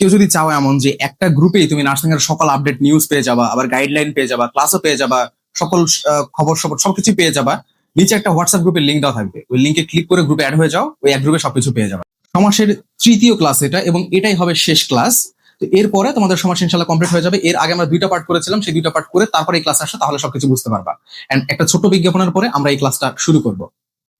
কেউ যদি চাও এমন যে একটা গ্রুপেই তুমি নার্সিং এর সকল আপডেট নিউজ পেয়ে যাবা, আবার গাইডলাইন পেয়ে যাবা ক্লাসও পেয়ে যাবা, সকল খবর সবর সবকিছু পেয়ে যাবা, নিচে একটা হোয়াটসঅ্যাপ গ্রুপের লিঙ্ক দেওয়া থাকবে। ওই লিঙ্কে ক্লিক করে গ্রুপে অ্যাড হয়ে যাও, ওই এক গ্রুপে সবকিছু পেয়ে যাবে। সমাসের তৃতীয় ক্লাস এটা এবং এটাই হবে শেষ ক্লাস তো এরপরে তোমাদের সমাজ ইনশাল্লাহ কমপ্লিট হয়ে যাবে। এর আগে আমরা দুইটা পার্ট করেছিলাম, সেই দুইটা পার্ট করে তারপরে এই ক্লাস আসে তাহলে সবকিছু বুঝতে পারবা। এন্ড একটা ছোট বিজ্ঞাপনের পরে আমরা এই ক্লাসটা শুরু করব।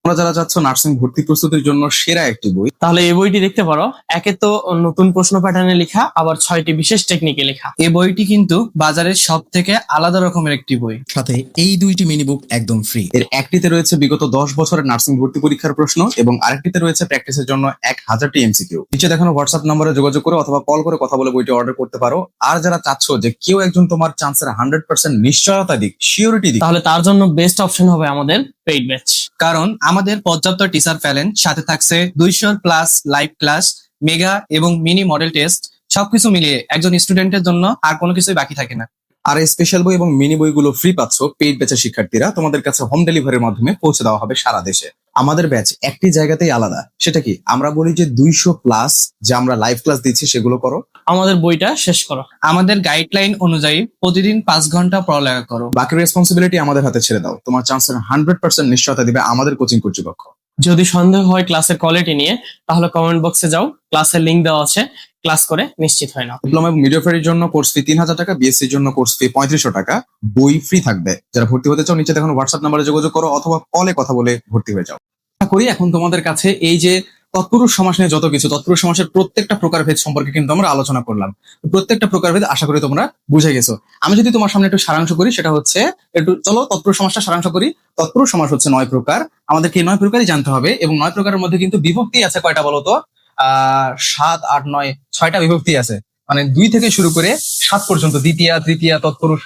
তোমরা যারা চাচ্ছ নার্সিং ভর্তি প্রস্তুতির জন্য সেরা একটি বই। তাহলে এই বইটি দেখতে পারো। একে তো নতুন প্রশ্ন প্যাটার্নে লেখা আবার ছয়টি বিশেষ টেকনিকে লেখা। এই বইটি কিন্তু বাজারের সব থেকে আলাদা রকমের একটি বই। সাথে এই দুইটি মিনি বুক একদম ফ্রি এর একটিতে রয়েছে বিগত দশ বছরের নার্সিং ভর্তি পরীক্ষার প্রশ্ন এবং আরেকটিতে রয়েছে প্র্যাকটিসের জন্য এক হাজারটি এমসিকিউ নিচে দেখানো হোয়াটসঅ্যাপ নম্বরে যোগাযোগ করে অথবা কল করে কথা বলে বইটি অর্ডার করতে পারো। আর যারা চাচ্ছ যে কেউ একজন তোমার চান্সের হান্ড্রেড পার্সেন্ট নিশ্চয়তা দিক সিওরিটি দিক তাহলে তার জন্য বেস্ট অপশন হবে আমাদের পেইড ব্যাচ কারণ আমাদের পর্যাপ্ত টিচার ফেলেন সাথে থাকছে দুইশো প্লাস লাইভ ক্লাস মেগা এবং মিনি মডেল টেস্ট সবকিছু মিলিয়ে একজন স্টুডেন্টের জন্য আর কোনো কিছুই বাকি থাকে না। আর এই স্পেশাল বই এবং মিনি বইগুলো ফ্রি পাচ্ছ পেইড বেচা শিক্ষার্থীরা। তোমাদের কাছে হোম ডেলিভারির মাধ্যমে পৌঁছে দেওয়া হবে সারা দেশে। আমাদের ব্যাচ একটি জায়গাতেই আলাদা। সেটা কি? আমরা বলি যে দুইশো প্লাস যে আমরা লাইভ ক্লাস দিচ্ছি সেগুলো করো। আমাদের বইটা শেষ করো। আমাদের গাইডলাইন অনুযায়ী প্রতিদিন পাঁচ ঘণ্টা পড়ালেখা করো। বাকি রেসপন্সিবিলিটি আমাদের হাতে ছেড়ে দাও। তোমার চান্সের হান্ড্রেড পার্সেন্ট নিশ্চয়তা দিবে আমাদের কোচিং কর্তৃপক্ষ। যদি সন্দেহ হয় ক্লাসের কোয়ালিটি নিয়ে তাহলে কমেন্ট বক্সে যাও। ক্লাসের লিংক দেওয়া আছে। ক্লাস করে নিশ্চিত হয় না। ডিপ্লোমা এবং মিডিওফারির জন্য কোর্স ফি তিন হাজার টাকা বিএসসির জন্য কোর্স ফি পঁয়ত্রিশশো টাকা, বই ফ্রি থাকবে। যারা ভর্তি হতে চাও, নিচে দেখুন হোয়াটসঅ্যাপ নাম্বারে যোগাযোগ করো অথবা কলে কথা বলে ভর্তি হয়ে যাও। আশা করি এখন তোমাদের কাছে এই যে তৎপুরুষ সমাস নিয়ে যত কিছু, তৎপুরুষ সমাসের প্রত্যেকটা প্রকারভেদ সম্পর্কে কিন্তু আমরা আলোচনা করলাম। প্রত্যেকটা প্রকারভেদ আশা করি তোমরা বুঝে গেছো। আমি যদি তোমার সামনে একটু সারাংশ করি, সেটা হচ্ছে একটু চলো তৎপুরুষ সমাসটা সারাংশ করি। তৎপুরুষ সমাস হচ্ছে নয় প্রকার। আমাদেরকে নয় প্রকারই জানতে হবে এবং নয় প্রকারের মধ্যে কিন্তু বিভক্তি আছে কয়টা বলতো? আহ, সাত, আট, নয়, ছয়টা বিভক্তি আছে। মানে দুই থেকে শুরু করে সাত পর্যন্ত, দ্বিতীয়, তৃতীয়, তৎপুরুষ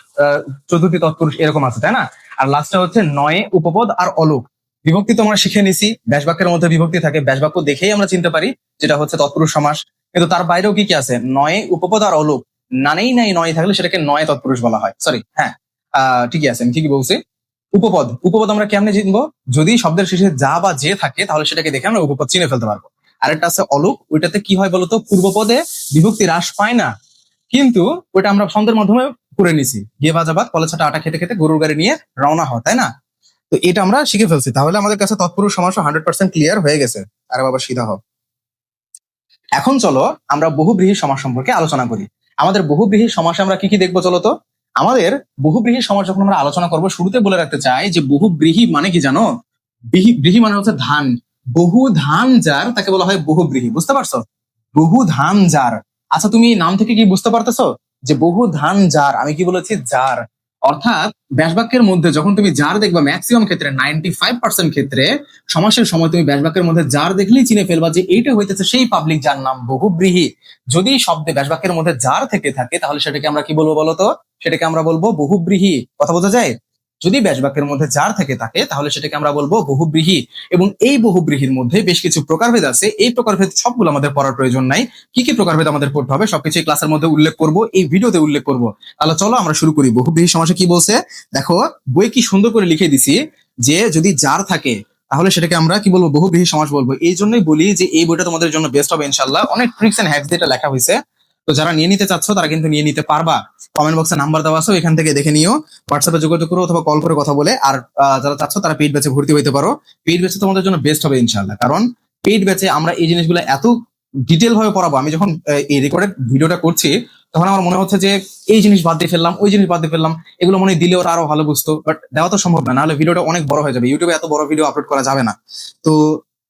চতুর্থী, তৎপুরুষ এরকম আছে, তাই না? আর লাস্টে হচ্ছে নয়, উপপদ আর অলোক। বিভক্তি তো আমরা শিখে নিছি, ব্যাসবাক্যের মধ্যে বিভক্তি থাকে, ব্যাসবাক্য দেখেই আমরা চিনতে পারি, যেটা হচ্ছে তৎপুরুষ সমাস। কিন্তু তার বাইরেও কি কি আছে? নয়, উপপদ আর অলোক। নানেই নাই নয় থাকলে সেটাকে নয় তৎপুরুষ বলা হয়। সরি হ্যাঁ। ঠিকই আছে, আমি ঠিকই বলছি। উপপদ। উপপদ আমরা কেমনে চিনবো? যদি শব্দের শেষে যা বা যে থাকে, তাহলে সেটাকে দেখে আমরা উপপদ চিনে ফেলতে পারব। আরেকটা আছে অলুক, ওইটাতে কি হয় বলতো? পূর্বপদে বিভক্তি হ্রাস পায় না। কিন্তু ওইটা আমরা ছন্দের মাধ্যমে করে নিছি। গিয়ে বাজাবাদ কলে ছাটা, আটা খেতে খেতে গরুর গাড়ি নিয়ে রওনা হয়, তাই না? তো এটা আমরা শিখে ফেলছি। তাহলে আমাদের কাছে তৎপুরুষ সমাস হান্ড্রেড পার্সেন্ট ক্লিয়ার হয়ে গেছে। আরে বাবা, সিধা হোক এখন চলো আমরা বহুব্রীহি সমাস সম্পর্কে আলোচনা করি। আমাদের বহুব্রীহি সমাসে আমরা কি কি দেখব চলো তো? আমাদের বহুব্রীহি সমাস যখন আমরা আলোচনা করব, শুরুতে বলে রাখতে চাই যে বহুব্রীহি মানে কি জানো? ব্রীহি মানে হচ্ছে ধান। বহু ধান যার, তাকে বলা হয় বহুব্রীহি বুঝতে পারছ? বহু ধান যার। আচ্ছা তুমি নাম থেকে কি বুঝতে পারতেছো? যে বহু ধান যার, আমি কি বলেছি যার? অর্থাৎ, ব্যাসবাক্যের মধ্যে যখন তুমি যার দেখবা ম্যাক্সিমাম ক্ষেত্রে নাইনটি ফাইভ পার্সেন্ট ক্ষেত্রে, সমাসের সময় তুমি ব্যাসবাক্যের মধ্যে যার দেখলেই চিনে ফেলবা যে এইটা হইতেছে সেই পাবলিক যার নাম বহুব্রীহি যদি শব্দে ব্যাসবাক্যের মধ্যে যার থেকে থাকে, তাহলে সেটাকে আমরা কি বলব বলতো সেটাকে আমরা বলব বহুব্রীহি কথা বোঝা যায়? যদি ব্যাসবাক্যের মধ্যে যার থেকে থাকে, তাহলে সেটাকে আমরা বলব বহুব্রীহি। এবং এই বহুব্রীহির মধ্যে বেশ কিছু প্রকারভেদ আছে। এই প্রকারভেদ সবগুলো আমাদের পড়ার প্রয়োজন নাই। কি কি প্রকারভেদ আমাদের পড়তে হবে সবকিছু ক্লাসের মধ্যে উল্লেখ করব, এই ভিডিওতে উল্লেখ করব। তাহলে চলো আমরা শুরু করি। বহুব্রীহি সমাসে কি বলছে? দেখো, বই কি সুন্দর করে লিখে দিছি যে যদি যার থাকে, তাহলে সেটাকে আমরা কি বলব? বহুব্রীহি সমাস বলব। এই জন্যই বলি যে এই বইটা তোমাদের জন্য বেস্ট হবে ইনশাল্লাহ অনেক ট্রিক্স এন্ড হ্যাকস দিয়ে এটা লেখা হয়েছে তো যারা নিয়ে নিতে চাচ্ছ, তারা কিন্তু নিয়ে নিতে পারবা। কমেন্ট বক্সে নাম্বার দেওয়া আছে এখান থেকে দেখে নিও। হোয়াটসঅ্যাপে যোগাযোগ করো অথবা কল করে কথা বলে। আর যারা চাচ্ছ, তারা পেইড ব্যাচে ভর্তি হইতে পারো। পেইড ব্যাচে তোমাদের জন্য বেস্ট হবে ইনশাল্লাহ কারণ পেইড ব্যাচে আমরা এই জিনিসগুলো এত ডিটেল ভাবে পড়াবো। আমি যখন এই রেকর্ডেড ভিডিওটা করছি, তখন আমার মনে হচ্ছে যে এই জিনিস বাদ দিয়ে ফেললাম, ওই জিনিস বাদ দিয়ে ফেললাম। এগুলো মনে দিলে ওরা আরও ভালো বুঝতো। বাট দেওয়া তো সম্ভব না। নাহলে ভিডিওটা অনেক বড় হয়ে যাবে। ইউটিউবে এত বড় ভিডিও আপলোড করা যাবে না। তো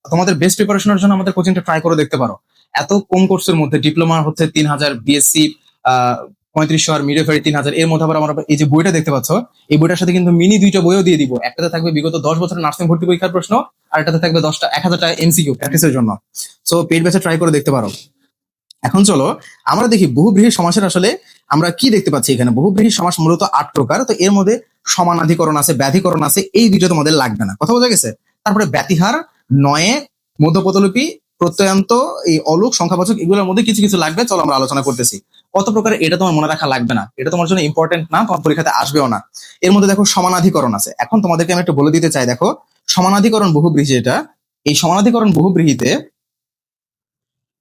তোমাদের বেস্ট প্রিপারেশনের জন্য আমাদের কোচিংটা ট্রাই করে দেখতে পারো। এত কম কোর্সের মধ্যে ডিপ্লোমা হচ্ছে তিন হাজার বিএসসি পঁয়ত্রিশশো আর মিডিয়াফারি তিন হাজার এর মধ্যে আবার আমরা এই যে বইটা দেখতে পাচ্ছ, এই বইটার সাথে কিন্তু মিনি দুইটা বইও দিয়ে দিব। একটাতে থাকবে বিগত দশ বছরের নার্সিং ভর্তি পরীক্ষার প্রশ্ন, আর একটাতে থাকবে দশটা, এক হাজার টাকা এমসিকিউ প্র্যাকটিসের জন্য। সো পেড ব্যাচে ট্রাই করে দেখতে পারো। এখন চলো, আমরা দেখি বহুব্রীহি সমাসের আসলে আমরা কি দেখতে পাচ্ছি এখানে। বহুব্রীহি সমাস মূলত আট প্রকার, তো এর মধ্যে সমানাধিকরণ আছে, ব্যাধিকরণ আছে, এই দুইটা তোমাদের লাগবে না। কথা বোঝা গেছে? তারপরে ব্যাতিহার, নয়ে মধ্যপতলিপি প্রত্যয়ান্ত, এই অলোক, সংখ্যাবাচক এগুলোর মধ্যে কিছু কিছু লাগবে, চলো আমরা আলোচনা করতেছি। কত প্রকার এটা তোমার মনে রাখা লাগবে না? এটা তোমার জন্য ইম্পর্টেন্ট না, তোমার পরীক্ষাতে আসবেও না। এর মধ্যে দেখো সমানাধিকরণ আছে। এখন তোমাদেরকে আমি একটু বলে দিতে চাই, দেখো, সমানাধিকরণ বহুব্রীহি এটা এই সমানাধিকরণ বহুব্রীহিতে,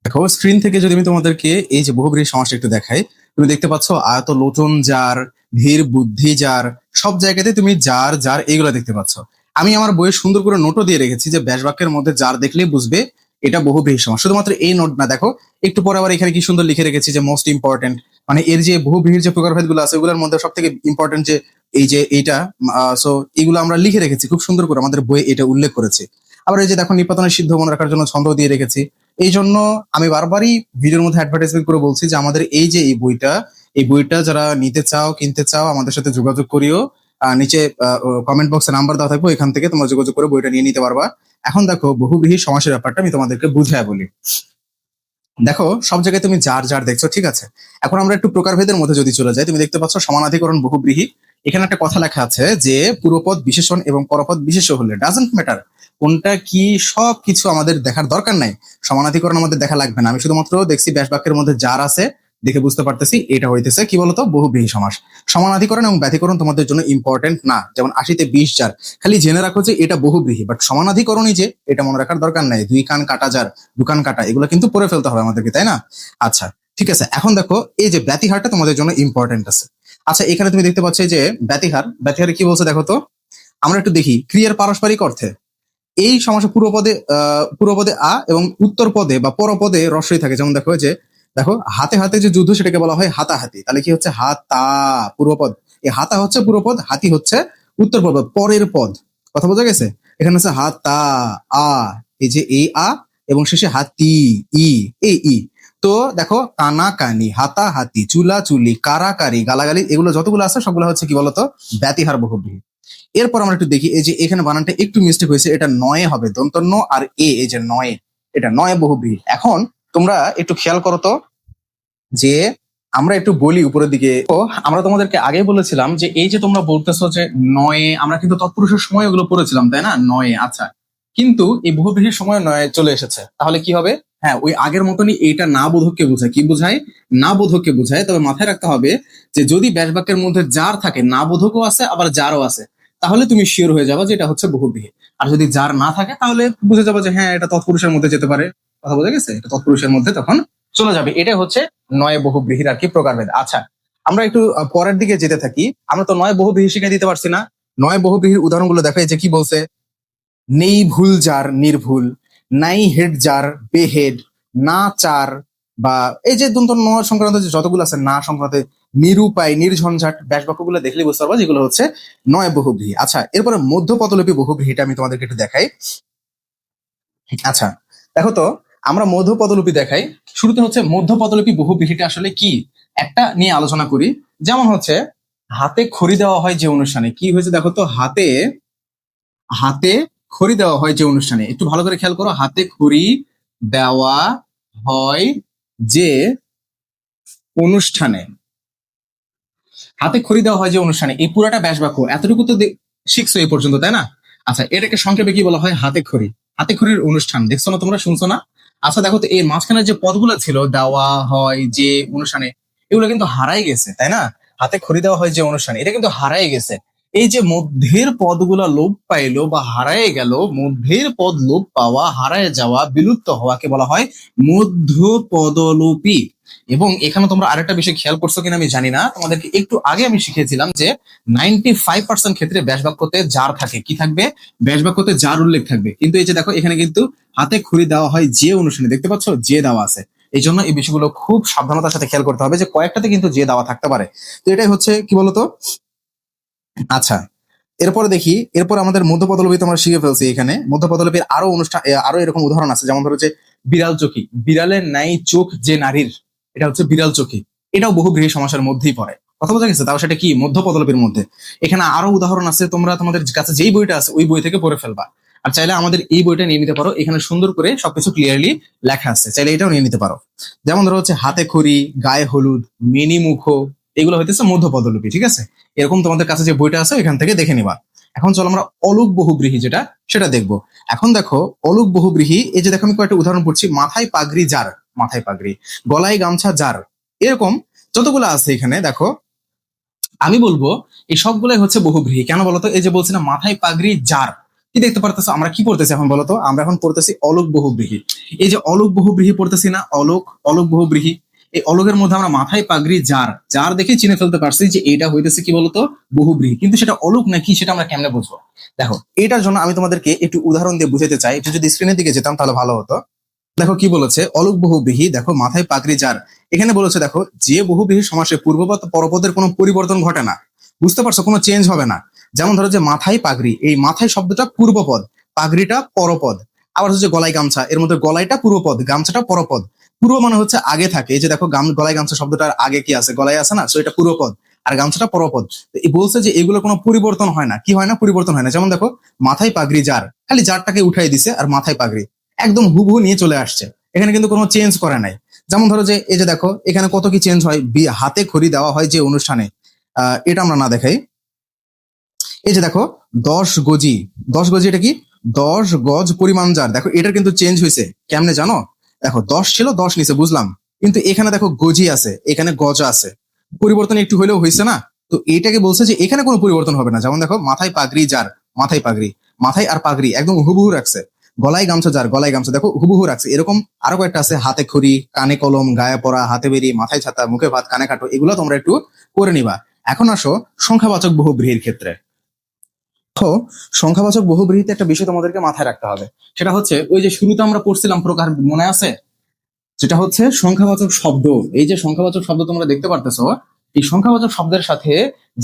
দেখো স্ক্রিন থেকে যদি আমি তোমাদেরকে এই যে বহুব্রীহি সমাসটা একটু দেখাই, তুমি দেখতে পাচ্ছ আয়ত লোচন যার, ধীর বুদ্ধি যার, সব জায়গাতে তুমি যার যার, এইগুলো দেখতে পাচ্ছ। আমি আমার বইয়ে সুন্দর করে নোটও দিয়ে রেখেছি যে ব্যাস বাক্যের মধ্যে যার দেখলেই বুঝবে এটা বহুব্রীহি সমাস শুধুমাত্র এই নোট না, দেখো, একটু পরে আবার এখানে কি সুন্দর লিখে রেখেছি যে মোস্ট ইম্পর্টেন্ট মানে এর যে বহু ভিড় যে প্রকারভেদগুলো আছে, ওগুলোর মধ্যে সব থেকে ইম্পর্টেন্ট যে এই যে এইটা সো এগুলো আমরা লিখে রেখেছি, খুব সুন্দর করে আমাদের বইয়ে এটা উল্লেখ করেছে। আবার এই যে দেখো, নিপাতনের সিদ্ধ মনে রাখার জন্য ছন্দ দিয়ে রেখেছি। এই জন্য আমি বারবারই ভিডিওর মধ্যে অ্যাডভার্টাইজমেন্ট করে বলছি যে আমাদের এই যে এই বইটা এই বইটা যারা নিতে চাও, কিনতে চাও, আমাদের সাথে যোগাযোগ করিও। নিচে কমেন্ট বক্সে নাম্বার দেওয়া থাকবে এখান থেকে তোমরা যোগাযোগ করে বইটা নিয়ে নিতে পারবা। এখন দেখো বহুব্রীহি সমাসের ব্যাপারটা আমি তোমাদেরকে বুঝায় বলি। দেখো, সব জায়গায় তুমি যার যার দেখছ, ঠিক আছে? এখন আমরা একটু প্রকারভেদের মধ্যে যদি চলে যাই, তুমি দেখতে পাচ্ছ সমানাধিকরণ বহুব্রীহি। এখানে একটা কথা লেখা আছে যে, পুরোপদ বিশেষণ এবং পরপদ বিশেষ হলে ডাজেন্ট ম্যাটার কোনটা কি সব কিছু আমাদের দেখার দরকার নাই? সমানাধিকরণ আমাদের দেখা লাগবে না। আমি শুধুমাত্র দেখছি ব্যাস বাক্যের মধ্যে যার আছে দেখে বুঝতে পারতেছি, এটা হইতেছে কি বলতো? বহুব্রীহি সমাস। সমানাধিকরণ এবং ব্যতিকরণ তোমাদের জন্য ইম্পর্টেন্ট না। যেমন আশিতে বিশ যার। খালি জেনে রাখো যে এটা বহুব্রীহি বাট সমানাধিকরণই যে, এটা মনে রাখার দরকার নাই। দুই কান কাটা যার, দুকান কাটা, এগুলো কিন্তু পড়ে ফেলতে হবে আমাদেরকে, তাই না? আচ্ছা ঠিক আছে, এখন দেখো, এই যে ব্যতিহারটা তোমাদের জন্য ইম্পর্টেন্ট আছে। আচ্ছা এখানে তুমি দেখতে পাচ্ছ যে ব্যতিহার। ব্যতিহারে কি বলছে দেখো তো? আমরা একটু দেখি, ক্রিয়ার পারস্পরিক অর্থে। এই সমাসে পূর্বপদে, আহ, পূর্বপদে আ এবং উত্তর পদে বা পরপদে রস্বই থাকে। যেমন দেখো যে দেখো, হাতে হাতে যে যুদ্ধ সেটাকে বলা হয় হাতাহাতি। তাহলে কি হচ্ছে? হাতা, পূর্বপদ। এই হাতা হচ্ছে পূর্বপদ, হাতি হচ্ছে উত্তর পদ পরের পদ। কথা বোঝা গেছে? এখানে হচ্ছে হাতা, আ, এই যে এ, আ, এবং শেষে হাতি, ই এই ই। তো দেখো কানা কানি হাতা হাতি চুলা চুলি কারাকারি, গালাগালি, এগুলো যতগুলো আছে, সবগুলো হচ্ছে কি বলতো? ব্যতিহার বহুব্রীহি এরপর আমরা একটু দেখি, এই যে এখানে বানানটা একটু মিস্টেক হয়েছে, এটা নয়ে হবে, দন্তন্য, আর এ, এই যে নয়ে, এটা নয় বহুব্রীহি এখন তোমরা একটু খেয়াল করো তো, যে আমরা একটু বলি উপরের দিকে। ও আমরা তোমাদেরকে আগে বলেছিলাম যে এই যে তোমরা বলতেছো যে নয়ে, আমরা কিন্তু তৎপুরুষের সময় ওগুলো পড়েছিলাম, তাই না? নয়ে আচ্ছা। কিন্তু এই বহুব্রীহির সময় নয় চলে এসেছে। তাহলে কি হবে? হ্যাঁ ওই আগের মতনই এইটা না বোধককে বোঝায়। কি বোঝায়? না বোধককে বোঝায়। তবে মাথায় রাখতে হবে যে যদি ব্যাস বাক্যের মধ্যে যার থাকে, না বোধকও আছে, আবার যারও আছে, তাহলে তুমি শিওর হয়ে যাবে যে এটা হচ্ছে বহুব্রীহি। আর যদি যার না থাকে, তাহলে বুঝে যাব যে হ্যাঁ এটা তৎপুরুষের মধ্যে যেতে পারে। কথা বোঝা গেছে? এটা তৎপুরুষের মধ্যে তখন চলে যাবে। এটা হচ্ছে নয় বহু বহুব্রীহির আর কি প্রকারভেদ। আচ্ছা আমরা একটু পরের দিকে যেতে থাকি। আমরা তো নয় বহুব্রীহি শিখে দিতে পারছি না। নয় বহুব্রীহির উদাহরণগুলো দেখাই যে কি বলছে? নেই ভুল যার নির্ভুল, নাই হেড যার বেহেড, না চার বা এই যে দন্ত ন সংক্রান্ত যে যতগুলো আছে, না সংক্রান্ত নিরুপায়, নির্ঝঞ্ঝাট ব্যাস বাক্যগুলো দেখলে বুঝতে পারব যেগুলো হচ্ছে নয় বহুব্রীহি। আচ্ছা এরপরে মধ্য পদলিপি বহুব্রীহিটা আমি তোমাদেরকে একটু দেখাই। আচ্ছা দেখো তো আমরা মধ্য পদলিপি দেখাই। শুরুতে হচ্ছে মধ্য পদলিপি বহু বহুব্রীহিটা আসলে কি? একটা নিয়ে আলোচনা করি। যেমন হচ্ছে, হাতে খড়ি দেওয়া হয় যে অনুষ্ঠানে। কি হয়েছে দেখো তো, হাতে হাতে খড়ি দেওয়া হয় যে অনুষ্ঠানে। একটু ভালো করে খেয়াল করো, হাতে খড়ি দেওয়া হয় যে অনুষ্ঠানে। হাতে খড়ি দেওয়া হয় যে অনুষ্ঠানে। এই পুরাটা ব্যাস বাক্য এতটুকু তো শিখছো এই পর্যন্ত, তাই না? আচ্ছা এটাকে সংক্ষেপে কি বলা হয়? হাতে খড়ি। হাতে খড়ির অনুষ্ঠান। দেখছ না তোমরা? শুনছো না? আচ্ছা দেখো তো এর মাঝখানে যে পদগুলো ছিল, দেওয়া হয়, যে অনুষ্ঠানে, এগুলো কিন্তু হারাই গেছে, তাই না? হাতে খড়ি দেওয়া হয় যে অনুষ্ঠানে, এটা কিন্তু হারাই গেছে। এই যে মধ্যের পদগুলা লোপ পাইলো বা হারায় গেল, মধ্যের পদ লোপ পাওয়া, হারায় যাওয়া, বিলুপ্ত হওয়াকে বলা হয় মধ্য পদলোপী এবং এখানে তোমরা আরেকটা বিষয় খেয়াল করছ কিনা আমি জানি না। তোমাদেরকে একটু আগে আমি শিখেছিলাম যে নাইনটি ফাইভ পার্সেন্ট ক্ষেত্রে ব্যাস বাক্যতে যার থাকে, কি থাকবে? ব্যাস বাক্যতে যার উল্লেখ থাকবে। কিন্তু এই যে দেখো, এখানে কিন্তু হাতে খুঁড়ি দেওয়া হয় যে অনুষ্ঠানে। দেখতে পাচ্ছ? যে দেওয়া আছে। এই জন্য এই বিষয়গুলো খুব সাবধানতার সাথে খেয়াল করতে হবে যে কয়েকটাতে কিন্তু যে দেওয়া থাকতে পারে। তো এটাই হচ্ছে, কি বলতো? আচ্ছা এরপরে দেখি, এরপর আমাদের মধ্যপদলবী তো আমরা শিখে ফেলছি এখানে। মধ্যপদলবীর আরও অনুষ্ঠান, আরও এরকম উদাহরণ আছে। যেমন ধরো যে বিড়াল চোখি। বিড়ালের নাই চোখ যে নারীর। এটা হচ্ছে বিড়াল চোখি। এটাও বহু গৃহ সমাসের মধ্যেই পড়ে। কথা বোঝা গেছে? তাও সেটা কি? মধ্যপদলবীর মধ্যে। এখানে আরও উদাহরণ আছে, তোমরা তোমাদের কাছে যেই বইটা আছে, ওই বই থেকে পড়ে ফেলবা। আর চাইলে আমাদের এই বইটা নিয়ে নিতে পারো। এখানে সুন্দর করে সবকিছু ক্লিয়ারলি লেখা আছে। চাইলে এটাও নিয়ে নিতে পারো। যেমন ধরো হচ্ছে হাতে খড়ি, গায়ে হলুদ, মিনি মুখ, এগুলো হইতেছে মধ্যপদলিপি, ঠিক আছে? এরকম তোমাদের কাছে যে বইটা আছে এখান থেকে দেখে নিবা। এখন চলো আমরা অলুক বহুব্রীহি যেটা, সেটা দেখব। এখন দেখো, অলুক বহুব্রীহি এই যে দেখো আমি কয়েকটা উদাহরণ পড়ছি, মাথায় পাগড়ি যার মাথায় পাগড়ি, গলায় গামছা যার এরকম যতগুলো আছে এখানে, দেখো। আমি বলব, এই সবগুলাই হচ্ছে বহুব্রীহি কেন বলতো? এই যে বলছি না মাথায় পাগড়ি যার কি দেখতে পারতেছো? আমরা কি পড়তেছি এখন বলতো? আমরা এখন পড়তেছি অলোক বহুব্রীহি এই যে অলোক বহুব্রীহি পড়তেছি না? অলোক অলোক বহুব্রীহি এই অলোকের মধ্যে আমরা মাথায় পাগড়ি যার যার দেখে চিনে ফেলতে পারছি যে এটা হইতেছে কি বলতো? বহুব্রীহি কিন্তু সেটা অলোক নাকি, সেটা আমরা কেমনে বুঝব? দেখো, এটার জন্য আমি তোমাদেরকে একটু উদাহরণ দিয়ে বুঝাতে চাই। একটু যদি স্ক্রিনের দিকে যেতাম তাহলে ভালো হতো। দেখো কি বলেছে? অলোক বহুব্রীহি দেখো মাথায় পাগড়ি যার। এখানে বলেছে, দেখো, যে বহুব্রীহি সমাসে পূর্বপদ পরপদের কোনো পরিবর্তন ঘটে না। বুঝতে পারছ? কোনো চেঞ্জ হবে না। যেমন ধরো যে মাথায় পাগড়ি, এই মাথায় শব্দটা পূর্বপদ পাগড়িটা পরপদ আবার হচ্ছে গলায় গামছা, এর মধ্যে গলাইটা পূর্বপদ গামছাটা পরপদ পূর্ব মানে হচ্ছে আগে থাকে। এই যে দেখো, গাম গলায় গামছা শব্দটার আগে কি আছে? গলায় আছে না? সো এটা পূর্বপদ আর গামছাটা পরপদ বলছে যে এগুলো কোনো পরিবর্তন হয় না। কি হয় না? পরিবর্তন হয় না। যেমন দেখো, মাথায় পাগড়ি যার। খালি যারটাকে উঠাই দিছে আর মাথায় পাগড়ি। একদম হুবহু নিয়ে চলে আসছে। এখানে কিন্তু কোনো চেঞ্জ করে নাই। যেমন ধরো যে, এই যে দেখো, এখানে কত কি চেঞ্জ হয়? হাতে খড়ি দেওয়া হয় যে অনুষ্ঠানে। এটা আমরা না দেখাই। এই যে দেখো, দশ গজি। দশ গজি এটা কি? দশ গজ পরিমাণ যার। দেখো, এটার কিন্তু চেঞ্জ হয়েছে। কেমনে জানো? দেখো, দশ ছিল, দশ নিচে বুঝলাম। কিন্তু এখানে দেখো, গজি আছে। এখানে গজ আছে। পরিবর্তন একটু হলেও হয়েছে না? তো এটাকে বলছে যে, এখানে কোনো পরিবর্তন হবে না। যেমন দেখো, মাথায় পাগড়ি যার। মাথায় পাগড়ি। মাথায় আর পাগড়ি। একদম হুবহু রাখছে। গলায় গামছা যার গলায় গামছা, দেখো হুবহু রাখছে। এরকম আরও কয়েকটা আছে, হাতে খড়ি, কানে কলম, গায়ে পড়া হাতে বেরি, মাথায় ছাতা, মুখে ভাত, কানে কাটো এগুলো তোমরা একটু করে নিবা। এখন আসো সংখ্যাবাচক বহুব্রীহির ক্ষেত্রে। তো সংখ্যাবাচক বহুব্রীহিতে একটা বিষয় তোমাদেরকে মাথায় রাখতে হবে। সেটা হচ্ছে, ওই যে শুরুতে আমরা পড়ছিলাম প্রকার মনে আছে? যেটা হচ্ছে সংখ্যাবাচক শব্দ। এই যে সংখ্যাবাচক শব্দ তোমরা দেখতে পারতেছো এই সংখ্যাবাচক শব্দের সাথে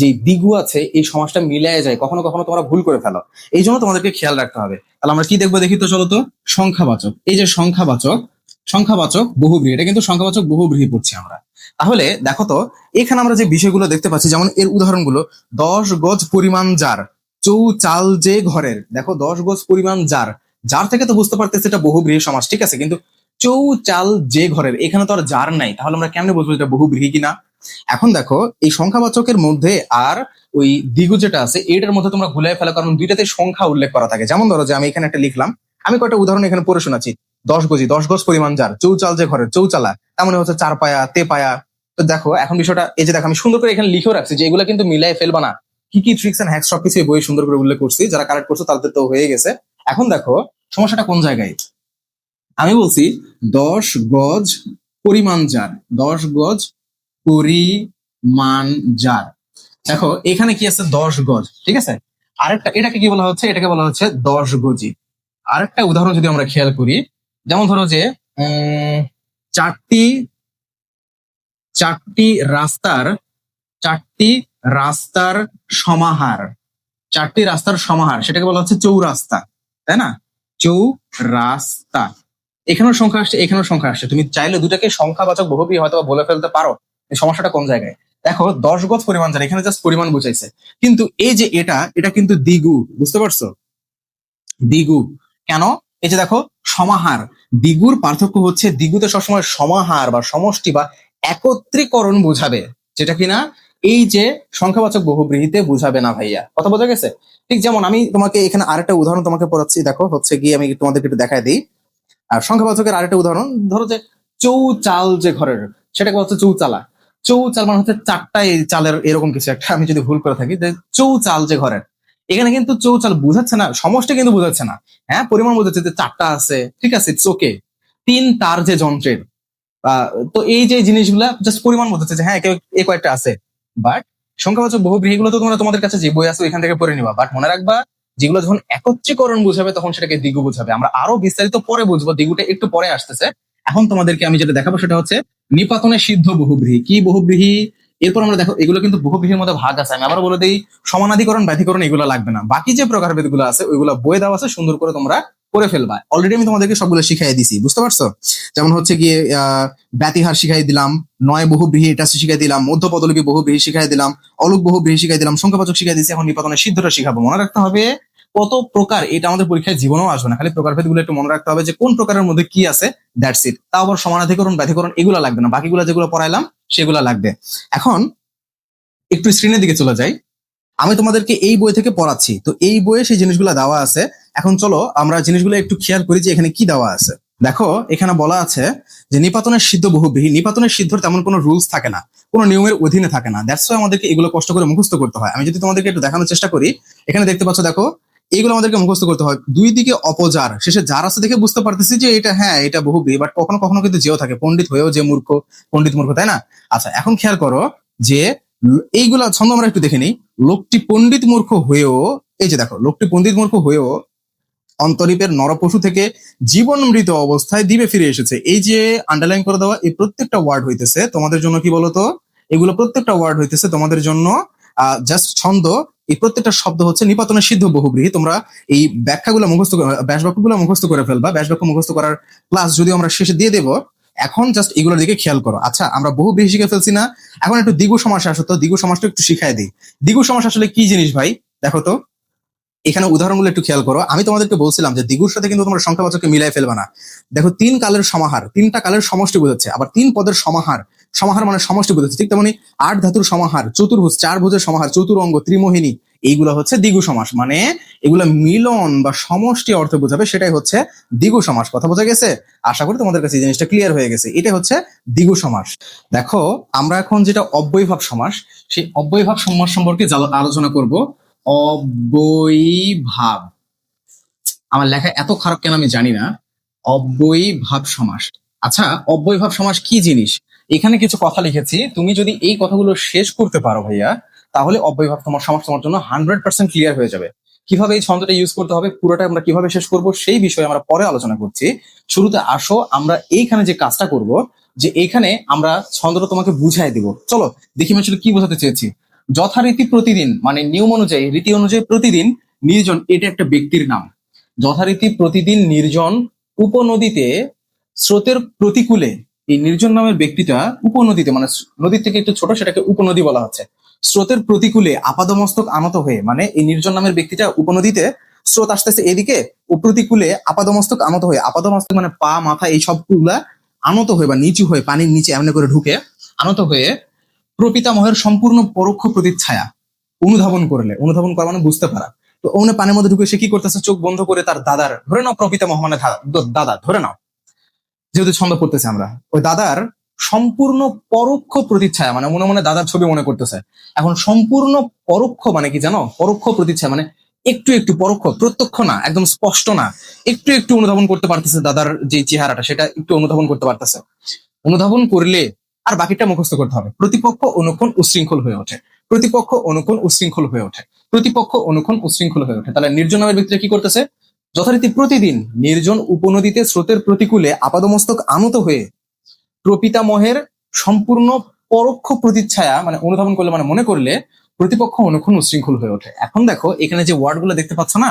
যে দিগু আছে, এই সমাজটা মিলিয়ে যায়। কখনো কখনো তোমরা ভুল করে ফেলো। এই জন্য তোমাদেরকে খেয়াল রাখতে হবে। তাহলে আমরা কি দেখব দেখি তো চলো তো? সংখ্যাবাচক। এই যে সংখ্যাবাচক সংখ্যাবাচক বহুব্রীহি, এটা কিন্তু সংখ্যাবাচক বহুব্রীহি পড়ছি আমরা। তাহলে দেখো তো, এখানে আমরা যে বিষয়গুলো দেখতে পাচ্ছি, যেমন এর উদাহরণগুলো, দশ গজ পরিমাণ যার, চৌ চাল যে ঘরের। দেখো, দশ গজ পরিমাণ যার। যার থেকে তো বুঝতে পারতেছি এটা বহুব্রীহি সমাজ, ঠিক আছে? কিন্তু চৌ চাল যে ঘরের, এখানে তো আর যার নাই। তাহলে আমরা কেমনে বুঝব এটা বহুব্রীহি কিনা? এখন দেখো, এই সংখ্যাবাচকের মধ্যে আর ওই দ্বিগু যেটা আছে এটার মধ্যে তোমরা ভুলাই ফেলা, কারণ দুইটাতে সংখ্যা উল্লেখ করা থাকে। যেমন ধরো যে আমি এখানে একটা লিখলাম, আমি কয়েকটা উদাহরণ এখানে পড়ে শোনাচ্ছি। দশ গজি, দশ গজ পরিমাণ যার, চৌচাল যে ঘরের, চৌচালা, তার মানে হচ্ছে চার পায়া, তে পায়া। তো দেখো, এখন বিষয়টা, এই যে দেখো, আমি সুন্দর করে এখানে লিখেও রাখছি যে এগুলো কিন্তু মিলাই ফেলবা না। কি কি ট্রিক্স এন্ড হ্যাক্স সবকিছু বই সুন্দর করে উল্লেখ করছি, যারা কারেক্ট করছ তাদের তো হয়ে গেছে। এখন দেখো, সমস্যাটা কোন জায়গায়? আমি বলছি, দশ গজ পরিমাণ যার, দশ গজ পরিমাণ যার দেখো, এখানে কি আছে? দশ গজ, ঠিক আছে? আরেকটা, এটাকে কি বলা হচ্ছে? এটাকে বলা হচ্ছে দশ গজি। আরেকটা উদাহরণ যদি আমরা খেয়াল করি, যেমন ধরো যে চারটি চারটি রাস্তার চারটি রাস্তার সমাহার, চারটি রাস্তার সমাহার, সেটাকে বলা হচ্ছে চৌরাস্তা, তাই না? চৌরাস্তা। এখানেও সংখ্যা আসছে, এখানেও সংখ্যা আসছে। তুমি চাইলে দুটাকে সংখ্যাবাচক বহুবি হয়তো বলে ফেলতে পারো। সমস্যাটা কোন জায়গায়? দেখো, দশ গজ পরিমাণ জানে এখানে জাস্ট পরিমাণ বুঝাইছে। কিন্তু এই যে এটা এটা কিন্তু দ্বিগু বুঝতে পারছ? দ্বিগু কেন? এই যে দেখো, সমাহার। দ্বিগুর পার্থক্য হচ্ছে দ্বিগুতে সবসময় সমাহার বা সমষ্টি বা একত্রীকরণ বোঝাবে। যেটা কিনা, এই যে সংখ্যাবাচক বহুব্রীহিতে বুঝাবে না ভাইয়া। কথা বোঝা গেছে? ঠিক যেমন আমি তোমাকে এখানে আরেকটা উদাহরণ তোমাকে পড়াচ্ছি। দেখো, হচ্ছে গিয়ে আমি তোমাদেরকে একটু দেখাই দিই। আর সংখ্যাবাচকের আরেকটা উদাহরণ, ধরো যে চৌচাল যে ঘরের, সেটাকে হচ্ছে চৌচালা। চৌচাল মানে হচ্ছে চারটা এই চালের এরকম কিছু একটা, আমি যদি ভুল করে থাকি, যে চৌচাল যে ঘরের, এখানে কিন্তু চৌচাল বুঝাচ্ছে না, সমষ্টি কিন্তু বুঝাচ্ছে না। হ্যাঁ পরিমাণ বোঝাচ্ছে যে চারটা আছে, ঠিক আছে চোখে তিন তার যে যন্ত্রের তো এই যে জিনিসগুলা জাস্ট পরিমাণ বোঝাচ্ছে যে হ্যাঁ এ কয়েকটা আছে। বাট সংখ্যাবাচক বহুব্রীহিগুলো তো তোমরা তোমাদের কাছে যে বই আছে, ওইখান থেকে পড়ে নিবা। বাট মনে রাখবা, যেগুলো যখন একত্রীকরণ বুঝাবে, তখন সেটাকে দ্বিগু বুঝাবে। আমরা আরও বিস্তারিত পরে বুঝব দ্বিগুটা একটু পরে আসতেছে। এখন তোমাদেরকে আমি যেটা দেখাবো সেটা হচ্ছে নিপাতনে সিদ্ধ বহুব্রীহি। কি বহুব্রীহি? এরপর আমরা দেখো, এগুলো কিন্তু বহুব্রীহির মধ্যে ভাগ আছে। আমি আবার বলে দিই, সমানাধিকরণ, ব্যতিকরণ এগুলো লাগবে না। বাকি যে প্রকারভেদগুলো আছে, ওইগুলো বয়ে দেওয়া আছে, সুন্দর করে তোমরা করে ফেলবা। অলরেডি আমি তোমাদেরকে সবগুলো শিখাই দিছি, বুঝতে পারছ? যেমন হচ্ছে গিয়ে ব্যতিহার শিখাই দিলাম, নয় বহুব্রীহি, এটা শিখাই দিলাম মধ্য পদলিপি বহুব্রীহি শিখাই দিলাম, অলুক বহুব্রীহি শিখাই দিলাম, সংখ্যাবাচক শিখাই দিছি, এখন নিপাতনের সিদ্ধটা শিখাবো। মনে রাখতে হবে কত প্রকার এটা আমাদের পরীক্ষায় জীবনেও আসবে না। খালি প্রকারভেদগুলো একটু মনে রাখতে হবে যে কোন প্রকারের মধ্যে কি আছে দ্যাটস ইট তাও আবার সমানাধিকরণ ব্যতিকরণ এগুলো লাগবে না। বাকিগুলো যেগুলো পড়াইলাম, সেগুলো লাগবে। এখন একটু স্ক্রিনের দিকে চলে যাই। আমি তোমাদেরকে এই বই থেকে পড়াচ্ছি। তো এই বইয়ে সেই জিনিসগুলো দেওয়া আছে। এখন চলো আমরা জিনিসগুলো একটু খেয়াল করি যে এখানে কি দেওয়া আছে। দেখো, এখানে বলা আছে যে নিপাতনের সিদ্ধ বহুব্রীহি। নিপাতনের সিদ্ধর তেমন কোনো রুলস থাকে না। কোনো নিয়মের অধীনে থাকে না। দ্যাটস আমাদেরকে এগুলো কষ্ট করে মুখস্থ করতে হয়। আমি যদি তোমাদেরকে একটু দেখানোর চেষ্টা করি, এখানে দেখতে পাচ্ছ, দেখো এইগুলো আমাদেরকে মুখস্থ করতে হয়। দুই দিকে অপজার। শেষে যার আছে দেখে বুঝতে পারতেছি যে এটা হ্যাঁ এটা বহুব্রী বাট কখনো কখনো কিন্তু যেও থাকে। পণ্ডিত হয়েও যে মূর্খ, পণ্ডিত মূর্খ, তাই না? আচ্ছা এখন খেয়াল করো যে এইগুলা ছন্দ আমরা একটু দেখে নিই। লোকটি পণ্ডিত মূর্খ হয়েও, এই যে দেখো, লোকটি পণ্ডিত মূর্খ হয়েও অন্তরীপের নরপশু থেকে জীবন মৃত অবস্থায় দ্বীপে ফিরে এসেছে। এই যে আন্ডারলাইন করে দেওয়া এই প্রত্যেকটা ওয়ার্ড হইতেছে, তোমাদের জন্য কি বলতো? এগুলো প্রত্যেকটা ওয়ার্ড হইতেছে তোমাদের জন্য, আহ জাস্ট ছন্দ। এই প্রত্যেকটা শব্দ হচ্ছে নিপাতনের সিদ্ধ বহুব্রীহি তোমরা এই ব্যাখ্যাগুলো মুখস্থ ব্যাস বাক্যগুলো মুখস্থ করে ফেলবা। ব্যাস বাক্য মুখস্থ করার ক্লাস যদি আমরা শেষে দিয়ে দেবো, এখন জাস্ট এগুলোর দিকে খেয়াল করো। আচ্ছা আমরা বহু বেশি শিখে ফেলছি না। এখন একটু দ্বিগু সমাস আসো তো। দ্বিগু সমাসটা একটু শিখাই দিই। দ্বিগু সমাস আসলে কি জিনিস ভাই? দেখো তো, এখানে উদাহরণগুলো একটু খেয়াল করো। আমি তোমাদেরকে বলছিলাম যে দ্বিগুর সাথে কিন্তু তোমরা সংখ্যাবাচককে মিলাই ফেলবে না। দেখো, তিন কালের সমাহার, তিনটা কালের সমষ্টি বোঝাচ্ছে। আবার তিন পদের সমাহার সমাহার মানে সমষ্টি বোঝাচ্ছে ঠিক তেমনি আট ধাতুর সমাহার, চতুর্ভুজ চার ভুজের সমাহার, চতুরঙ্গ, ত্রিমোহিনী, এইগুলো হচ্ছে দ্বিগু সমাস। মানে এগুলো মিলন বা সমষ্টি অর্থ বোঝাবে সেটাই হচ্ছে দ্বিগু সমাস। কথা বোঝা গেছে? আশা করি তোমাদের কাছে এই জিনিসটা ক্লিয়ার হয়ে গেছে। এটা হচ্ছে দ্বিগু সমাস। দেখো, আমরা এখন যেটা অব্যয়ভাব সমাস, সেই অব্যয়ভাব সমাস সম্পর্কে আলোচনা করব, অব্যয়ীভাব। আমার লেখা এত খারাপ কেন আমি জানি না। অব্যয়ীভাব সমাস। আচ্ছা অব্যয়ীভাব সমাস কি জিনিস? এখানে কিছু কথা লিখেছি। তুমি যদি এই কথাগুলো শেষ করতে পারো ভাইয়া, তাহলে অব্যয়ীভাব তোমার সমাস তোমার জন্য হান্ড্রেড পার্সেন্ট ক্লিয়ার হয়ে যাবে। কীভাবে এই ছন্দটা ইউজ করতে হবে, পুরোটা আমরা কীভাবে শেষ করব, সেই বিষয়ে আমরা পরে আলোচনা করছি। শুরুতে আসো, আমরা এইখানে যে কাজটা করব, যে এইখানে আমরা ছন্দটা তোমাকে বুঝাই দিব। চলো, দেখি আমি আসলে কি বোঝাতে চেয়েছি। যথারীতি প্রতিদিন মানে নিয়ম অনুযায়ী, রীতি অনুযায়ী প্রতিদিন নির্জন, এটা একটা ব্যক্তির নাম। যথারীতি প্রতিদিন নির্জন উপনদীতে স্রোতের প্রতিকূলে এই নির্জন নামের ব্যক্তিটা উপনদীতে মানে নদীর থেকে একটু ছোট, সেটাকে উপনদী বলা হচ্ছে। স্রোতের প্রতিকূলে আপাদমস্তক আনত হয়ে মানে এই নির্জন নামের ব্যক্তিটা উপনদীতে স্রোত আসতেছে এদিকে প্রতিকূলে আপাদমস্তক আনত হয়ে, আপাদমস্তক মানে পা, মাথা, এই সবগুলা আনত হয়ে বা নিচু হয়ে, পানির নিচে এমনি করে ঢুকে আনত হয়ে প্রপিতামহের সম্পূর্ণ পরোক্ষ প্রতিচ্ছায়া অনুধাবন করলে। অনুধাবন করা মানে বুঝতে পারা। তো ওনে পানির মধ্যে ঢুকে সে কি করতেছে? চোখ বন্ধ করে তার দাদার, ধরে নাও প্রপিতামহ মানে দাদা, ধরে নাও। যেহেতু ছন্দ পড়তেছে আমরা। ওই দাদার সম্পূর্ণ পরোক্ষ প্রতিচ্ছায়া মানে মনে মনে দাদার ছবি মনে করতেছে। এখন সম্পূর্ণ পরোক্ষ মানে কি জানো? পরোক্ষ প্রতিচ্ছায়া মানে একটু একটু পরোক্ষ, প্রত্যক্ষ না, একদম স্পষ্ট না। একটু একটু অনুধাবন করতে পারতেছে দাদার যে চেহারাটা, সেটা একটু অনুধাবন করতে পারতেছে। অনুধাবন করলে আর বাকিটা মুখস্থ করতে হবে। প্রতিপক্ষ অনুক্ষণ উশৃঙ্খল হয়ে ওঠে। প্রতিপক্ষ অনুক্ষণ উশৃঙ্খল হয়ে ওঠে। প্রতিপক্ষ অনুক্ষণ উশৃঙ্খল হয়ে ওঠে। তাহলে নির্জন নামের ব্যক্তিরা কি করতেছে? যথারীতি প্রতিদিন নির্জন উপনদীতে স্রোতের প্রতিকূলে আপাদমস্তক আনত হয়ে প্রপিতামহের সম্পূর্ণ পরোক্ষ প্রতিচ্ছায়া মানে অনুধাবন করলে মানে মনে করলে প্রতিপক্ষ অনুক্ষণ উশৃঙ্খল হয়ে ওঠে। এখন দেখো, এখানে যে ওয়ার্ডগুলো দেখতে পাচ্ছ না?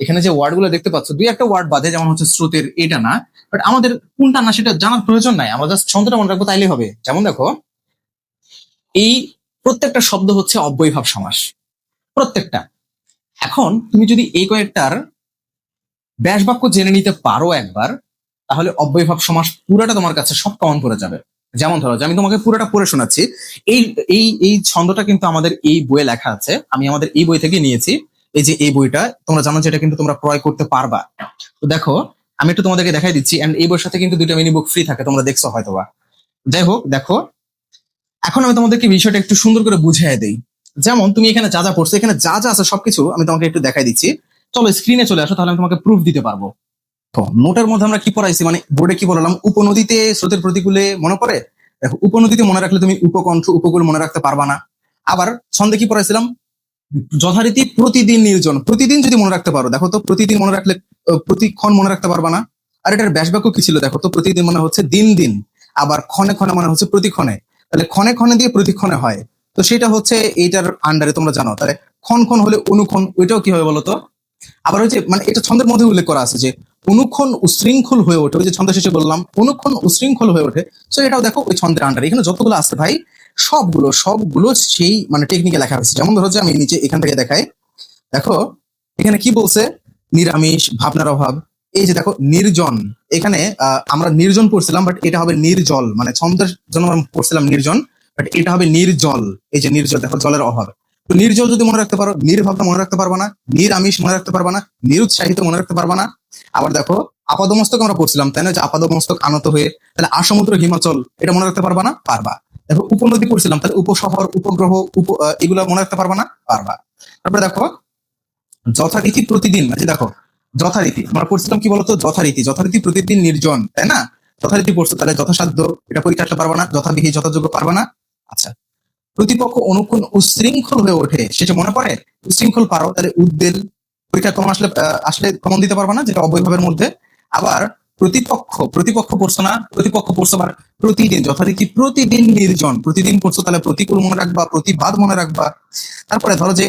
এখানে যে ওয়ার্ডগুলো দেখতে পাচ্ছ, দুই একটা ওয়ার্ড বাদে যেমন হচ্ছে স্রোতের এটা না বাট আমাদের কোনটা না সেটা জানার প্রয়োজন নাই, আমরা জাস্ট ছন্দটা মনে রাখব তাইলে হবে। যেমন দেখো, এই প্রত্যেকটা শব্দ হচ্ছে অব্যয়ভাব সমাস। প্রত্যেকটা। এখন তুমি যদি এই কয়েকটার ব্যাস বাক্য জেনে নিতে পারো একবার, তাহলে অব্যয়ভাব সমাস পুরোটা তোমার কাছে সব কমন করে যাবে। যেমন ধরো যে আমি তোমাকে পুরোটা পড়ে শোনাচ্ছি, এই এই এই ছন্দটা কিন্তু আমাদের এই বইয়ে লেখা আছে, আমি আমাদের এই বই থেকে নিয়েছি, এই যে এই বইটা, তোমরা জানো যে এটা কিন্তু তোমরা ক্রয় করতে পারবা। তো দেখো, আমি একটু তোমাদেরকে দেখাই দিচ্ছি এন্ড এই বইয়ের সাথে কিন্তু দুইটা মিনি বুক ফ্রি থাকে, তোমরা দেখছ হয়তোবা। যাই হোক, দেখো, এখন আমি তোমাদেরকে বিষয়টা একটু সুন্দর করে বুঝিয়ে দেই। যেমন তুমি এখানে যা যা পড়ছো, এখানে যা যা আছে সবকিছু আমি তোমাকে একটু দেখাই দিচ্ছি। চলো স্ক্রিনে চলে আসো, তাহলে আমি তোমাকে প্রুফ দিতে পারব। তো নোটের মধ্যে আমরা কি পড়াইছি? মানে বোর্ডে কি বললাম? উপনদীতে স্রোতের প্রতিকূলে মনে পড়ে? দেখো, উপনদীতে মনে রাখলে তুমি উপকণ্ঠ, উপকূল মনে রাখতে পারবা না। আবার ছন্দে কি পড়াইছিলাম? যথারীতি প্রতিদিন নির্জন। প্রতিদিন যদি মনে রাখতে পারো, দেখো তো, প্রতিদিন মনে রাখলে প্রতিক্ষণ মনে রাখতে পারবা না। আর এটার ব্যাস বাক্য কি ছিল? দেখো তো, প্রতিদিন মনে হচ্ছে দিন দিন। আবার ক্ষণে ক্ষণে মনে হচ্ছে প্রতিক্ষণে। তাহলে ক্ষণে ক্ষণে দিয়ে প্রতিক্ষণে হয়। তো সেটা হচ্ছে এইটার আন্ডারে তোমরা জানো। তাহলে ক্ষণ ক্ষণ হলে অনুক্ষণ, ওইটাও কি হবে বলো তো? আবার ওই যে মানে এটা ছন্দের মধ্যে উল্লেখ করা আছে যে অনুক্ষণ উশৃঙ্খল হয়ে ওঠে। ওই যে ছন্দ শেষে বললাম, অনুক্ষণ উশৃঙ্খল হয়ে ওঠে। তো এটাও দেখো ওই ছন্দের আন্ডারে এখানে যতগুলো আছে ভাই, সবগুলো সবগুলো সেই মানে টেকনিকে লেখা হয়েছে। যেমন ধরো যে আমি নিচে এখান থেকে দেখাই। দেখো, এখানে কি বলছে? নিরামিষ, ভাবনার অভাব। এই যে দেখো, নির্জন। এখানে আমরা নির্জন পড়ছিলাম বাট এটা হবে নির্জল। মানে ছন্দের জন্য আমরা পড়ছিলাম নির্জন বাট এটা হবে নির্জল। এই যে নির্জল, দেখো, জলের অভাব। নির্জল যদি মনে রাখতে পারো নির্ভাবনা মনে রাখতে পারবা না নিরামিষ মনে রাখতে পারবা না, নিরুৎসাহিত মনে রাখতে পারবা না। আবার দেখো, আপাদমস্তক আমরা পড়ছিলাম, তাই না? যে আপাদমস্তক আনত হয়ে, তাহলে আসমুদ্র, হিমাচল, এটা মনে রাখতে পারবা না? পারবা। দেখো, উপনদী পড়ছিলাম, তাহলে উপশহর, উপগ্রহ, উপ এগুলো মনে রাখতে পারবা না? পারবা। তারপরে দেখো, যথারীতি প্রতিদিন মানে দেখো, যথারীতি, আমরা পড়ছিলাম কি বলতো? যথারীতি যথারীতি প্রতিদিন নির্জন, তাই না? যথারীতি পড়ছো, তাহলে যথাসাধ্য, এটা পরীক্ষা আসতে পারবা না, যথাবিধি, যথাযোগ্য পারবা না। আচ্ছা প্রতিপক্ষ অনুকূল উশৃঙ্খল হয়ে ওঠে। সেটা মনে পড়ে উশৃঙ্খল পারো, তাহলে উদ্বেল, পরীক্ষা কম আসলে আসলে কমন দিতে পারবা না, যেটা অবৈভাবের মধ্যে। আবার প্রতিপক্ষ প্রতিপক্ষ পড়ছো না, প্রতিপক্ষ পড়ছো আবার প্রতিদিন, যথারীতি প্রতিদিন নির্জন, প্রতিদিন পড়ছো, তাহলে প্রতিকূল মনে রাখবা, প্রতিবাদ মনে রাখবা। তারপরে ধরো যে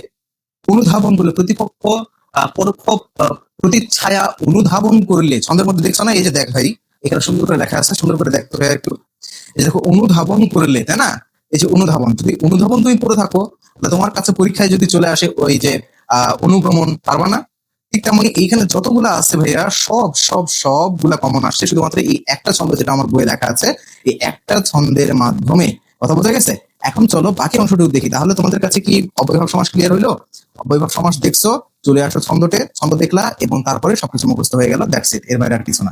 অনুধাবন করলে প্রতিপক্ষ পরোক্ষ প্রতিচ্ছায়া অনুধাবন করলে, ছন্দের মধ্যে দেখছ না, এই যে দেখ ভাই, এখানে সুন্দর করে লেখা আছে, সুন্দর করে দেখতে হয় একটু। দেখো, অনুধাবন করলে, তাই না? এই যে অনুধাবন যদি, অনুধাবন তুমি পড়ে থাকো তোমার কাছে পরীক্ষায় যদি চলে আসে ওই যে আহ অনুগমন পারবা না ঠিক তেমনি এইখানে যতগুলো আছে ভাইয়া, সব সব, সবগুলা কমন আসছে। শুধুমাত্র এই একটা ছন্দ যেটা আমার বইয়ে লেখা আছে, এই একটা ছন্দের মাধ্যমে কথা বোঝা গেছে? এখন চলো বাকি অংশটুকু দেখি। তাহলে তোমাদের কাছে কি অবয়ভাব সমাস ক্লিয়ার হইল? অবয়ভাব সমাস দেখছ, চলে আসো ছন্দটে, ছন্দ দেখলা এবং তারপরে সবকিছু মুখস্থ হয়ে গেল ইট এর বাইরে আর কিছু না।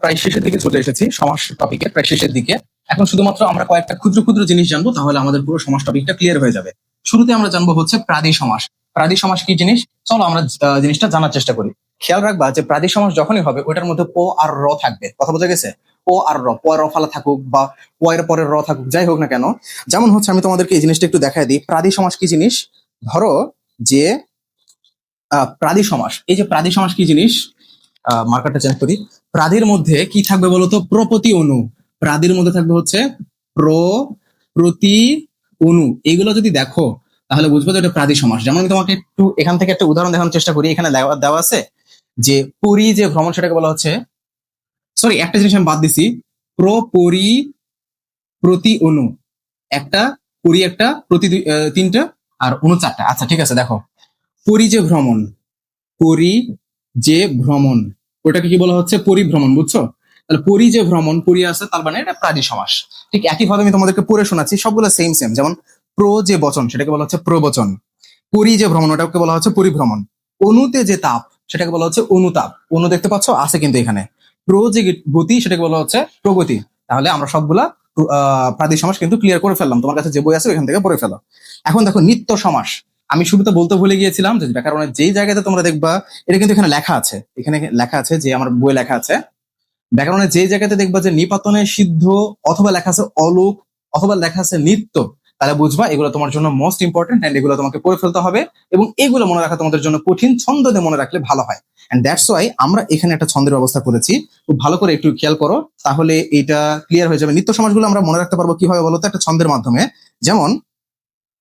প্রায় শেষের দিকে চলে এসেছি সমাস টপিকের প্রায় শেষের দিকে। এখন শুধুমাত্র আমরা কয়েকটা ক্ষুদ্র ক্ষুদ্র জিনিস জানব, তাহলে আমাদের পুরো সমাস টপিকটা ক্লিয়ার হয়ে যাবে। শুরুতে আমরা জানব হচ্ছে প্রাদি সমাস। প্রাদি সমাস কি জিনিস? চলো আমরা জিনিসটা জানার চেষ্টা করি। খেয়াল রাখবা যে প্রাদি সমাস যখনই হবে, ওইটার মধ্যে প আর র থাকবে। কথা বোঝা গেছে? প আর র, প আর র ফালা থাকুক বা প এর পরের র থাকুক, যাই হোক না কেন। যেমন হচ্ছে আমি তোমাদেরকে এই জিনিসটা একটু দেখাই দিই। প্রাদি সমাস কি জিনিস? ধরো যে প্রাদি সমাস। এই যে প্রাদি সমাস কি জিনিস? মার্কারটা চেঞ্জ করি। প্রাদির মধ্যে কি থাকবে বলতো? প্রপতি অনু। প্রাদির মধ্যে থাকবে হচ্ছে প্র, প্রতি, অনু। এগুলো যদি দেখো, তাহলে বুঝব যে এটা প্রাদি সমাস। যেমন আমি তোমাকে একটু এখান থেকে একটা উদাহরণ দেখানোর চেষ্টা করি, এখানে দেওয়া আছে যে পুরী যে ভ্রমণ সেটাকে বলা হচ্ছে সরি একটা জিনিস আমি বাদ দিছি, প্র, পরি, প্রতি, অনু। একটা পরি, একটা প্রতি তিনটা, আর অনু চারটা। আচ্ছা ঠিক আছে, দেখো। পরি যে ভ্রমণ, পরি যে ভ্রমণ, ওটাকে কি বলা হচ্ছে? পরিভ্রমণ বুঝছ? তাহলে পরি যে ভ্রমণ, পরি আছে, তার মানে এটা প্রাদি সমাস। ঠিক একইভাবে আমি তোমাদেরকে পড়ে শোনাচ্ছি, সবগুলো সেম সেম যেমন প্র যে বচন, সেটাকে বলা হচ্ছে প্রবচন পরি যে ভ্রমণ, ওটাকে বলা হচ্ছে পরিভ্রমণ অনুতে যে তাপ, সেটাকে বলা হচ্ছে অনুতাপ। অনু দেখতে পাচ্ছ? আছে কিন্তু এখানে। প্র যে গতি, সেটাকে বলা হচ্ছে প্রগতি। তাহলে আমরা সবগুলা প্রাদি সমাস কিন্তু ক্লিয়ার করে ফেললাম। তোমার কাছে যে বই আছে ওখান থেকে পড়ে ফেলো। এখন দেখো, নিত্য সমাস। আমি শুরুতে বলতে ভুলে গিয়েছিলাম, যে ব্যাকরণের যেই জায়গাতে তোমরা দেখবা, এটা কিন্তু এখানে লেখা আছে। এখানে লেখা আছে যে, আমার বই লেখা আছে ব্যাকরণের যে জায়গাতে দেখবা যে নিপাতনে সিদ্ধ অথবা লেখা আছে অলোক অথবা লেখা আছে নিত্য, তাহলে বুঝবা এগুলো তোমার জন্য মোস্ট ইম্পর্টেন্ট অ্যান্ড এগুলো তোমাকে পড়ে ফেলতে হবে এবং এগুলো মনে রাখা তোমাদের জন্য কঠিন ছন্দ দিয়ে মনে রাখলে ভালো হয়। অ্যান্ড দ্যাটস ওয়াই আমরা এখানে একটা ছন্দের ব্যবস্থা করেছি। খুব ভালো করে একটু খেয়াল করো, তাহলে এটা ক্লিয়ার হয়ে যাবে। নিত্য সমাজগুলো আমরা মনে রাখতে পারব কীভাবে বলতো একটা ছন্দের মাধ্যমে। যেমন,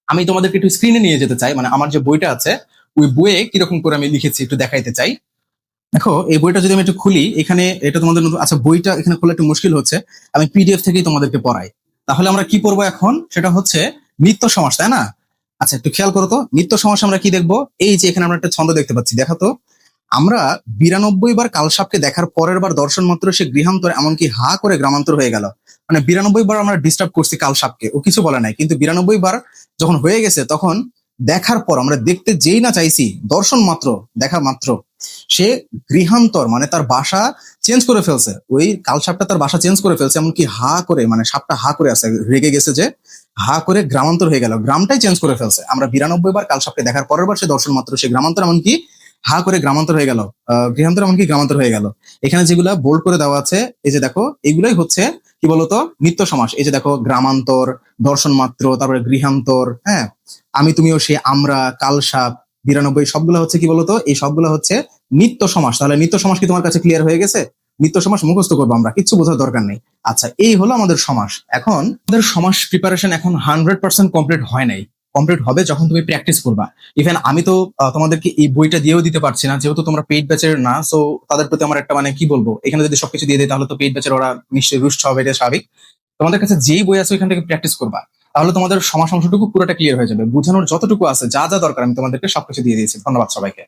আমি তোমাদেরকে একটু স্ক্রিনে নিয়ে যেতে চাই মানে আমার যে বইটা আছে, ওই বইয়ে কীরকম করে আমি লিখেছি একটু দেখাইতে চাই। দেখো, এই বইটা যদি আমি একটু খুলি, এখানে এটা তোমাদের আচ্ছা বইটা এখানে খোলা একটু মুশকিল হচ্ছে। আমি পিডিএফ থেকেই তোমাদেরকে পড়াই। তাহলে আমরা কি পড়ব এখন? সেটা হচ্ছে নিত্য সমাস, তাই না? আচ্ছা একটু খেয়াল করো তো। নিত্য সমাস আমরা কি দেখব? এই যে এখানে আমরা একটা ছন্দ দেখতে পাচ্ছি, দেখো তো। আমরা বিরানব্বই বার কালসাপকে দেখার পরের বার দর্শন মাত্র সে গৃহান্তর এমনকি হা করে গ্রামান্তর হয়ে গেল। মানে বিরানব্বই বার আমরা ডিস্টার্ব করছি কালসাপকে। ও কিছু বলে নাই। কিন্তু বিরানব্বই বার যখন হয়ে গেছে, তখন দেখার পর আমরা দেখতে যেই না চাইছি, দর্শন মাত্র, দেখা মাত্র। সে গৃহান্তর মানে তার বাসা চেঞ্জ করে ফেলছে। ওই কাল সাপটা তার বাসা চেঞ্জ করে ফেলছে, এমনকি হা করে মানে সাপটা হা করে আছে, রেগে গেছে যে, হা করে গ্রামান্তর হয়ে গেল। গ্রামটাই চেঞ্জ করে ফেলছে। আমরা বিরানব্বই বার কাল সাপকে দেখার পরের বার সে দর্শন মাত্র, সে গ্রামান্তর, এমনকি হা করে গ্রামান্তর হয়ে গেল। গৃহান্তর এমনকি গ্রামান্তর হয়ে গেল। এখানে যেগুলা বোল্ড করে দেওয়া আছে, এই যে দেখো, এগুলাই হচ্ছে, কি বলতো, নিত্য সমাস। এই যে দেখো, গ্রামান্তর দর্শন মাত্র তারপরে গৃহান্তর হ্যাঁ? আমি, তুমিও সে, আমরা, কালসাপ, বিরানব্বই, সবগুলো হচ্ছে কি বলতো, এই সবগুলো হচ্ছে নিত্য সমাস। তাহলে নিত্য সমাস কি তোমার কাছে ক্লিয়ার হয়ে গেছে? নিত্য সমাস মুখস্থ করব আমরা, কিচ্ছু বোঝার দরকার নেই। আচ্ছা এই হলো আমাদের সমাস। এখন আমাদের সমাস প্রিপারেশন এখন হান্ড্রেড পার্সেন্ট কমপ্লিট হয় নাই। কমপ্লিট হবে যখন তুমি প্র্যাকটিস করবা। ইভেন আমি তো তোমাদেরকে এই বইটা দিয়েও দিতে পারছি না, যেহেতু তোমরা পেইড ব্যাচের না সো তাদের প্রতি আমার একটা মানে কি বলব, এখানে যদি সবকিছু দিয়ে দেয় তাহলে তো পেইড ব্যাচের ওরা নিশ্চয়ই রুষ্ট হবে, এটা স্বাভাবিক। তোমাদের কাছে যেই বই আছে ওইখান থেকে প্র্যাকটিস করবা, তাহলে তোমাদের সমাস অংশটুকু পুরোটা ক্লিয়ার হয়ে যাবে। বুঝানোর যতটুকু আছে, যা যা দরকার আমি তোমাদেরকে সবকিছু দিয়ে দিয়েছি। ধন্যবাদ সবাইকে।